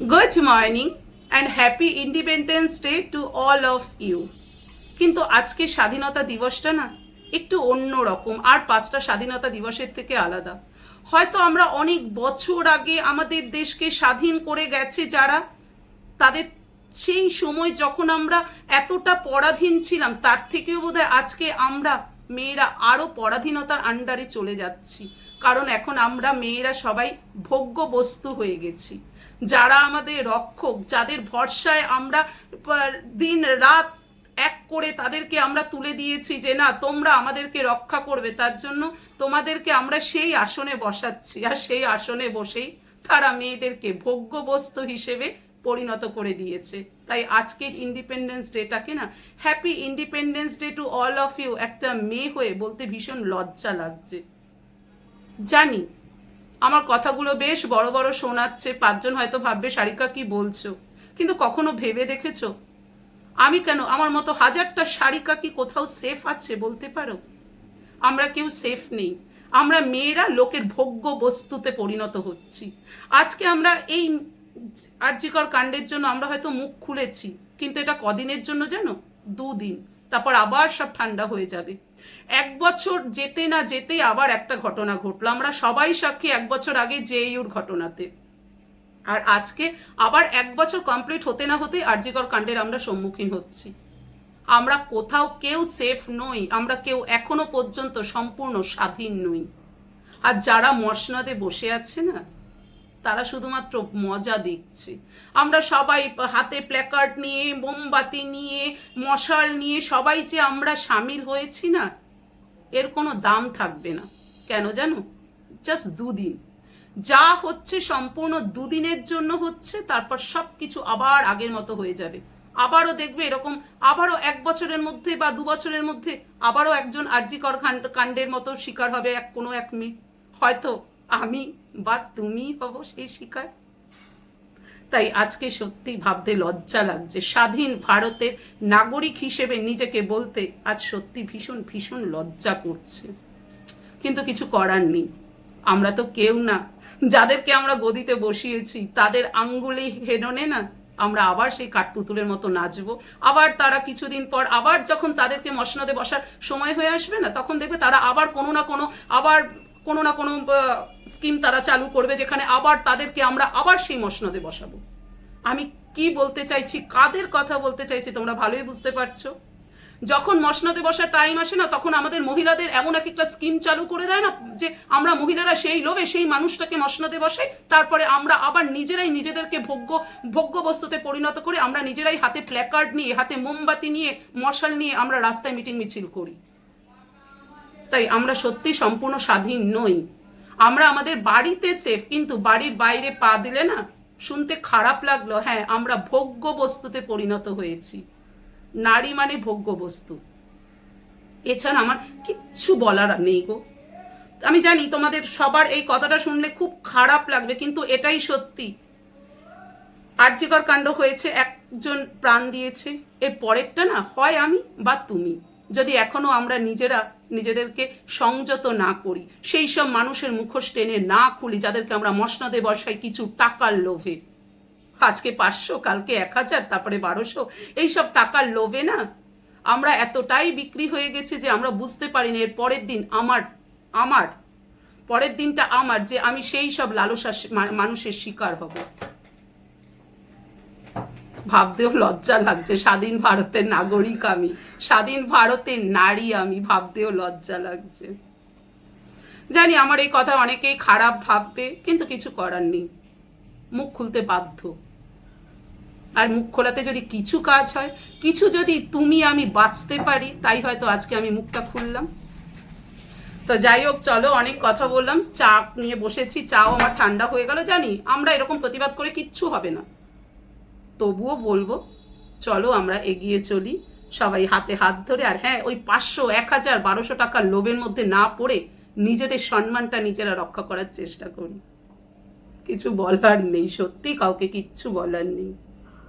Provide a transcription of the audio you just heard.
Good morning and happy independence day to all of you কিন্তু আজকে স্বাধীনতা দিবসটা না একটু অন্য রকম আর পাঁচটা স্বাধীনতা দিবসের থেকে আলাদা। হয়তো আমরা অনেক বছর আগে আমাদের দেশকে স্বাধীন করে গেছে যারা, তাদের সেই সময় যখন আমরা এতটা পরাধীন ছিলাম, তার থেকেও বোধহয় আজকে আমরা মেয়েরা আরও পরাধীনতার আন্ডারে চলে যাচ্ছি। কারণ এখন আমরা মেয়েরা সবাই ভোগ্য বস্তু হয়ে গেছি। যারা আমাদের রক্ষক, যাদের ভরসায় আমরা দিন রাত এক করে তাদেরকে আমরা তুলে দিয়েছি যে না, তোমরা আমাদেরকে রক্ষা করবে, তার জন্য তোমাদেরকে আমরা সেই আসনে বসাচ্ছি। আর সেই আসনে বসেই তারা মেয়েদেরকে ভোগ্য বস্তু হিসেবে পরিণত করে দিয়েছে। তাই আজকের ইন্ডিপেন্ডেন্স ডেটাকে না happy independence day to all of you একটা মেয়ে হয়ে বলতে ভীষণ লজ্জা লাগছে। জানি আমার কথাগুলো বেশ বড় বড় শোনাচ্ছে, পাঁচজন হয়তো ভাববে শারিকা কি বলছো? কিন্তু কখনো ভেবে দেখেছ? আমি কেন? আমার মতো হাজারটা শারিকা কি কোথাও সেফ আছে বলতে পারো? আমরা কেউ সেফ নেই। আমরা মেয়েরা লোকের ভোগ্য বস্তুতে পরিণত হচ্ছি। আজকে আমরা এই আর্যিকর কাণ্ডের জন্য আমরা হয়তো মুখ খুলেছি, কিন্তু এটা কদিনের জন্য জানো? দুদিন। তারপর আবার সব ঠান্ডা হয়ে যাবে। এক বছর যেতে না যেতেই আবার একটা ঘটনা ঘটলো। আমরা সবাই সাক্ষী এক বছর আগে জেইউর ঘটনাতে। আর আজকে আবার এক বছর কমপ্লিট হতে না হতেই আর্যিকর কাণ্ডের আমরা সম্মুখীন হচ্ছি। আমরা কোথাও কেউ সেফ নই। আমরা কেউ এখনও পর্যন্ত সম্পূর্ণ স্বাধীন নই। আর যারা মসনদে বসে আছে না তারা শুধুমাত্র মজা দেখছে। আমরা সবাই হাতে প্ল্যাকার্ড নিয়ে, মোমবাতি নিয়ে, মশাল নিয়ে সবাই যে আমরা সামিল হয়েছি না, এর কোনো দাম থাকবে না। কেন জানো? জাস্ট দুদিন। যা হচ্ছে সম্পূর্ণ দুদিনের জন্য হচ্ছে, তারপর সব কিছু আবার আগের মতো হয়ে যাবে। আবারও দেখবে এরকম, আবারও এক বছরের মধ্যে বা দু বছরের মধ্যে আবারও একজন আর্যিকর কাণ্ড- কাণ্ডের মতো শিকার হবে এক কোনো এক মেয়ে। হয়তো আমি বা তুমি হব সেই শিকার? তাই আজকে সত্যি ভাবতে লজ্জা লাগছে। স্বাধীন ভারতের নাগরিক হিসেবে নিজেকে বলতে আজ সত্যি ভীষণ ভীষণ লজ্জা করছে। কিন্তু কিছু করার নেই। আমরা তো কেউ না। যাদেরকে আমরা গদিতে বসিয়েছি, তাদের আঙ্গুলি হেডনে না। আমরা আবার সেই কাঠপুতুলের মতো নাচবো। আবার তারা কিছুদিন পর আবার যখন তাদেরকে মসনদে বসার সময় হয়ে আসবে না, তখন দেখবে তারা আবার কোনো না কোনো আবার কোনো না কোনো স্কিম তারা চালু করবে যেখানে আবার তাদেরকে আমরা আবার সেই মসনদে বসাবো। আমি কি বলতে চাইছি, কাদের কথা বলতে চাইছি তোমরা ভালোই বুঝতে পারছ। যখন মসনদে বসার টাইম আসে না, তখন আমাদের মহিলাদের এমন এক একটা স্কিম চালু করে দেয় না যে আমরা মহিলারা সেই লোভে সেই মানুষটাকে মসনদে বসাই, তারপরে আমরা আবার নিজেরাই নিজেদেরকে ভোগ্য ভোগ্য বস্তুতে পরিণত করে আমরা নিজেরাই হাতে প্ল্যাকার্ড নিয়ে, হাতে মোমবাতি নিয়ে, মশাল নিয়ে আমরা রাস্তায় মিটিং মিছিল করি। তাই আমরা সত্যি সম্পূর্ণ স্বাধীন নই। আমরা আমাদের বাড়িতে সেফ কিন্তু বাড়ির বাইরে পা দিলে না শুনতে খারাপ লাগল। হ্যাঁ আমরা ভোগ্য বস্তুতে পরিণত হয়েছি। নারী মানে ভোগ্য বস্তু। এছাড়া আমার কিচ্ছু বলার নেই গো। আমি জানি তোমাদের সবার এই কথাটা শুনলে খুব খারাপ লাগবে, কিন্তু এটাই সত্যি। আর্যিকর কাণ্ড হয়েছে, একজন প্রাণ দিয়েছে। এর পরেরটা না হয় আমি বা তুমি। যদি এখনও আমরা নিজেরা নিজেদেরকে সংযত না করি, সেই সব মানুষের মুখোশ টেনে না খুলি, যাদেরকে আমরা মসনদে বসাই কিছু টাকার লোভে। আজকে পাঁচশো, কালকে এক হাজার, তারপরে বারোশো এইসব টাকার লোভে না? আমরা এতটাই বিক্রি হয়ে গেছি যে আমরা বুঝতে পারিনি এর পরের দিন আমার আমার, পরের দিনটা আমার যে আমি সেই সব লালসা মানুষের শিকার হব। ভাবতেও লজ্জা লাগছে। স্বাধীন ভারতের নাগরিক আমি, স্বাধীন ভারতের নারী আমি, ভাবতেও লজ্জা লাগছে। জানি আমার এই কথা অনেকেই খারাপ ভাববে, কিন্তু কিছু করার নেই। মুখ খুলতে বাধ্য। আর মুখ খোলাতে যদি কিছু কাজ হয়, কিছু যদি তুমি আমি বাঁচতে পারি, তাই হয়তো আজকে আমি মুখটা খুললাম। তো যাই হোক, চলো অনেক কথা বললাম। চা নিয়ে বসেছি, চাও আমার ঠান্ডা হয়ে গেল, জানি আমরা এরকম প্রতিবাদ করে কিচ্ছু হবে না। তবুও বলব, চলো আমরা এগিয়ে চলি। সবাই হাতে হাত ধরে, আর হ্যাঁ ওই পাঁচশো, এক হাজার, বারোশো টাকার লোভের মধ্যে না পড়ে নিজেদের সম্মানটা নিজেরা রক্ষা করার চেষ্টা করি। কিছু বলার নেই, সত্যি কাউকে কিচ্ছু বলার নেই।